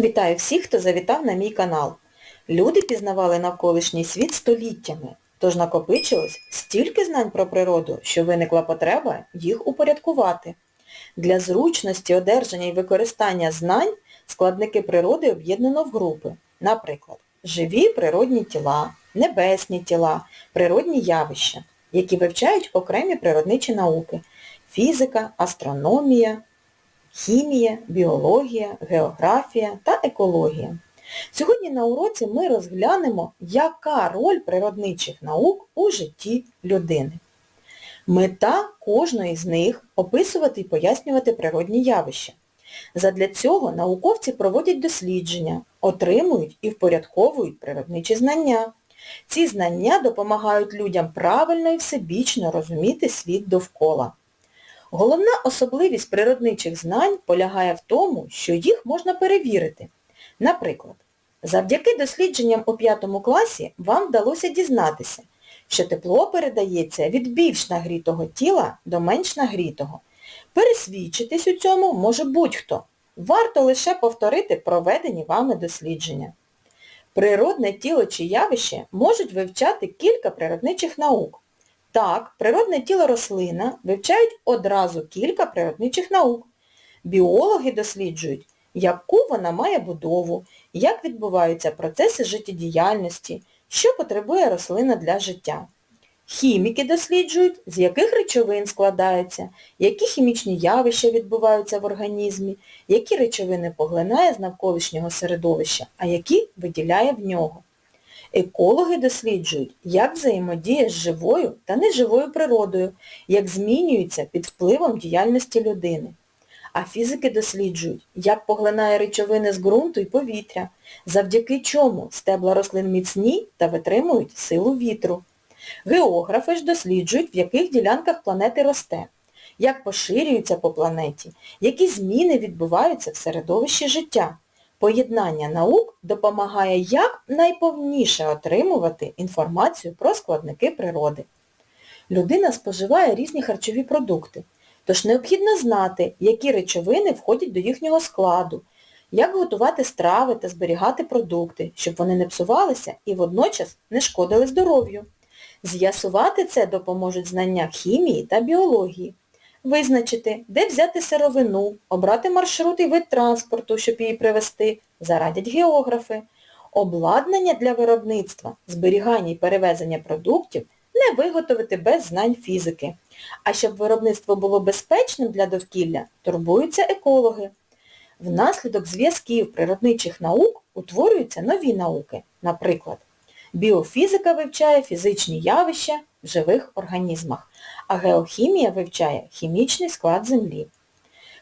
Вітаю всіх, хто завітав на мій канал. Люди пізнавали навколишній світ століттями, тож накопичилось стільки знань про природу, що виникла потреба їх упорядкувати. Для зручності одержання і використання знань складники природи об'єднано в групи. Наприклад, живі природні тіла, небесні тіла, природні явища, які вивчають окремі природничі науки – фізика, астрономія, хімія, біологія, географія та екологія. Сьогодні на уроці ми розглянемо, яка роль природничих наук у житті людини. Мета кожної з них – описувати і пояснювати природні явища. Задля цього науковці проводять дослідження, отримують і впорядковують природничі знання. Ці знання допомагають людям правильно і всебічно розуміти світ довкола. Головна особливість природничих знань полягає в тому, що їх можна перевірити. Наприклад, завдяки дослідженням у 5 класі вам вдалося дізнатися, що тепло передається від більш нагрітого тіла до менш нагрітого. Пересвідчитись у цьому може будь-хто. Варто лише повторити проведені вами дослідження. Природне тіло чи явище можуть вивчати кілька природничих наук. Так, природне тіло рослина вивчають одразу кілька природничих наук. Біологи досліджують, яку вона має будову, як відбуваються процеси життєдіяльності, що потребує рослина для життя. Хіміки досліджують, з яких речовин складається, які хімічні явища відбуваються в організмі, які речовини поглинає з навколишнього середовища, а які виділяє в нього. Екологи досліджують, як взаємодіє з живою та неживою природою, як змінюється під впливом діяльності людини. А фізики досліджують, як поглинає речовини з ґрунту і повітря, завдяки чому стебла рослин міцні та витримують силу вітру. Географи ж досліджують, в яких ділянках планети росте, як поширюється по планеті, які зміни відбуваються в середовищі життя. Поєднання наук допомагає як найповніше отримувати інформацію про складники природи. Людина споживає різні харчові продукти, тож необхідно знати, які речовини входять до їхнього складу, як готувати страви та зберігати продукти, щоб вони не псувалися і водночас не шкодили здоров'ю. З'ясувати це допоможуть знання хімії та біології. Визначити, де взяти сировину, обрати маршрут і вид транспорту, щоб її привезти, зарадять географи. Обладнання для виробництва, зберігання і перевезення продуктів не виготовити без знань фізики. А щоб виробництво було безпечним для довкілля, турбуються екологи. Внаслідок зв'язків природничих наук утворюються нові науки. Наприклад, біофізика вивчає фізичні явища в живих організмах, а геохімія вивчає хімічний склад Землі.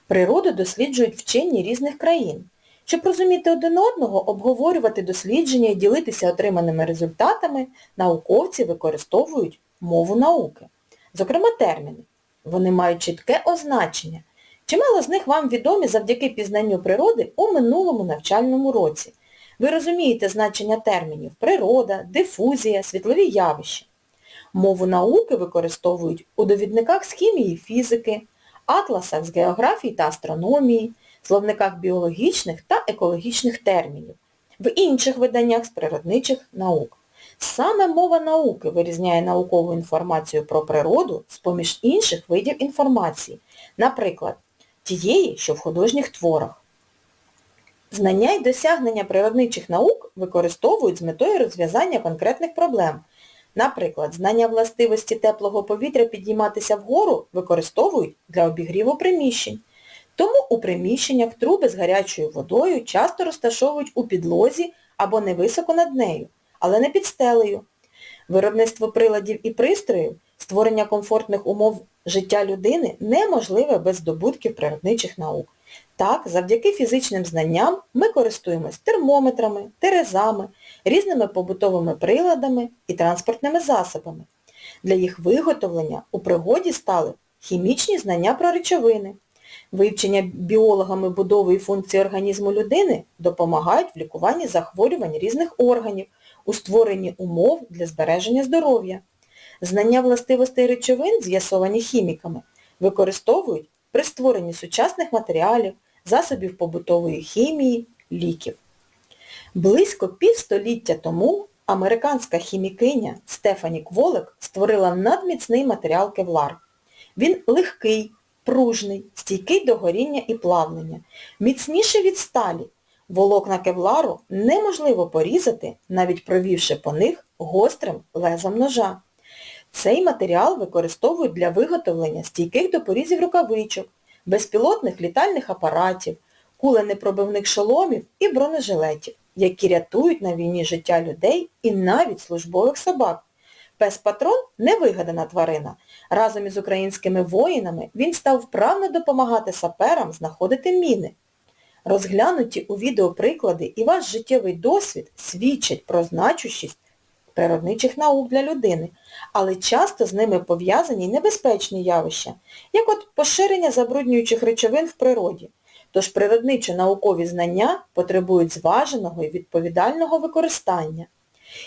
Природу досліджують вчені різних країн. Щоб розуміти один одного, обговорювати дослідження і ділитися отриманими результатами, науковці використовують мову науки. Зокрема, терміни. Вони мають чітке означення. Чимало з них вам відомі завдяки пізнанню природи у минулому навчальному році. Ви розумієте значення термінів природа, дифузія, світлові явища. Мову науки використовують у довідниках з хімії і фізики, атласах з географії та астрономії, словниках біологічних та екологічних термінів, в інших виданнях з природничих наук. Саме мова науки вирізняє наукову інформацію про природу з-поміж інших видів інформації, наприклад, тієї, що в художніх творах. Знання й досягнення природничих наук використовують з метою розв'язання конкретних проблем. Наприклад, знання властивості теплого повітря підійматися вгору використовують для обігріву приміщень. Тому у приміщеннях труби з гарячою водою часто розташовують у підлозі або невисоко над нею, але не під стелею. Виробництво приладів і пристроїв, створення комфортних умов життя людини неможливе без здобутків природничих наук. Так, завдяки фізичним знанням ми користуємось термометрами, терезами, різними побутовими приладами і транспортними засобами. Для їх виготовлення у пригоді стали хімічні знання про речовини. Вивчення біологами будови і функції організму людини допомагають в лікуванні захворювань різних органів, у створенні умов для збереження здоров'я. Знання властивостей речовин, з'ясовані хіміками, використовують при створенні сучасних матеріалів, засобів побутової хімії, ліків. Близько півстоліття тому американська хімікиня Стефані Кволик створила надміцний матеріал кевлар. Він легкий, пружний, стійкий до горіння і плавлення, міцніший від сталі. Волокна кевлару неможливо порізати, навіть провівши по них гострим лезом ножа. Цей матеріал використовують для виготовлення стійких до порізів рукавичок, безпілотних літальних апаратів, куленепробивних шоломів і бронежилетів, які рятують на війні життя людей і навіть службових собак. Пес-патрон – невигадана тварина. Разом із українськими воїнами він став вправно допомагати саперам знаходити міни. Розглянуті у відео приклади і ваш життєвий досвід свідчать про значущість природничих наук для людини, але часто з ними пов'язані небезпечні явища, як от поширення забруднюючих речовин в природі. Тож природничо-наукові знання потребують зваженого і відповідального використання.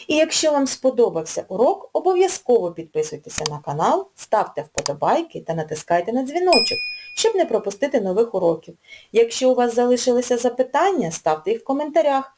І якщо вам сподобався урок, обов'язково підписуйтеся на канал, ставте вподобайки та натискайте на дзвіночок, щоб не пропустити нових уроків. Якщо у вас залишилися запитання, ставте їх в коментарях.